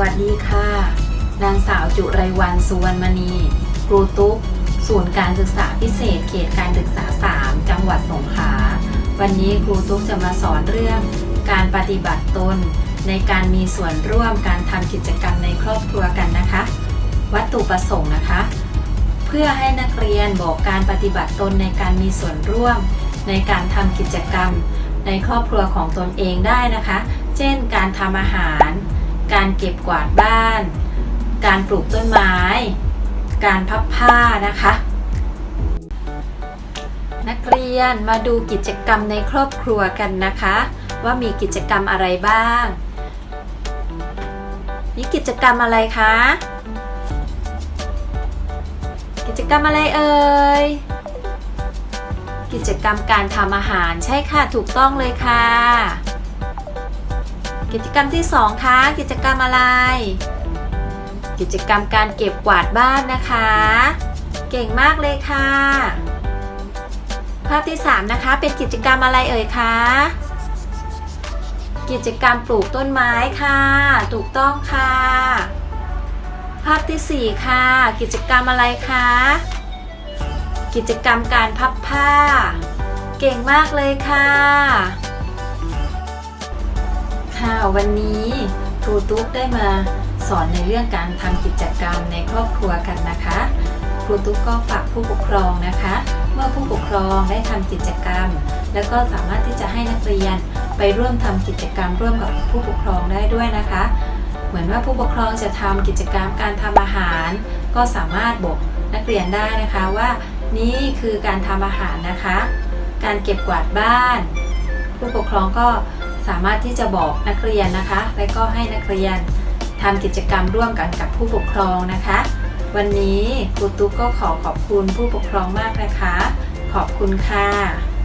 วัสดีค่ะ นางสาวจุไรวันสุวรรณมณี ครูตุ๊ก ศูนย์การศึกษาพิเศษ เขตการศึกษา 3 จังหวัดสงขลา วันนี้ครูตุ๊กจะมาสอนเรื่อง การปฏิบัติตน ในการมีส่วนร่วมการทำกิจกรรมในครอบครัวกันนะคะ วัตถุประสงค์นะคะ เพื่อให้นักเรียนบอกการปฏิบัติตนในการมีส่วนร่วม ในการทำกิจกรรม ในครอบครัวของตนเองได้นะคะ เช่น การทำอาหาร การเก็บกวาดบ้าน การปลูกต้นไม้ การพับผ้านะคะ นักเรียนมาดูกิจกรรมในครอบครัวกันนะคะ ว่ามีกิจกรรมอะไรบ้างนี่กิจกรรมอะไรคะ กิจกรรมอะไรเอ่ย กิจกรรมการทำอาหารใช่ค่ะถูกต้องเลยค่ะ กิจกรรมที่สองคะกิจกรรมอะไร กิจกรรมการเก็บกวาดบ้านนะคะ เก่งมากเลยค่ะ ภาพที่สามนะคะ เป็นกิจกรรมอะไรเอ่ยคะกิจกรรมปลูกต้นไม้ค่ะ ถูกต้องค่ะ ภาพที่สี่ค่ะ กิจกรรมอะไรคะกิจกรรมการพับผ้า เก่งมากเลยค่ะ ค่ะวันนี้ครูตุ๊กได้มาสอนในเรื่องการทำกิจกรรมในครอบครัวกันนะคะ ครูตุ๊กก็ฝากผู้ปกครองนะคะ เมื่อผู้ปกครองได้ทำกิจกรรม แล้วก็สามารถที่จะให้นักเรียนไปร่วมทำกิจกรรมร่วมกับผู้ปกครองได้ด้วยนะคะ เหมือนว่าผู้ปกครองจะทำกิจกรรมการทำอาหาร ก็สามารถบอกนักเรียนได้นะคะว่า นี่คือการทำอาหารนะคะ การเก็บกวาดบ้าน ผู้ปกครองก็ สามารถที่จะบอกนักเรียนนะคะ และก็ให้นักเรียนทำกิจกรรมร่วมกันกับผู้ปกครองนะคะ วันนี้ครูตุ๊กก็ขอขอบคุณผู้ปกครองมากนะคะ ขอบคุณค่ะ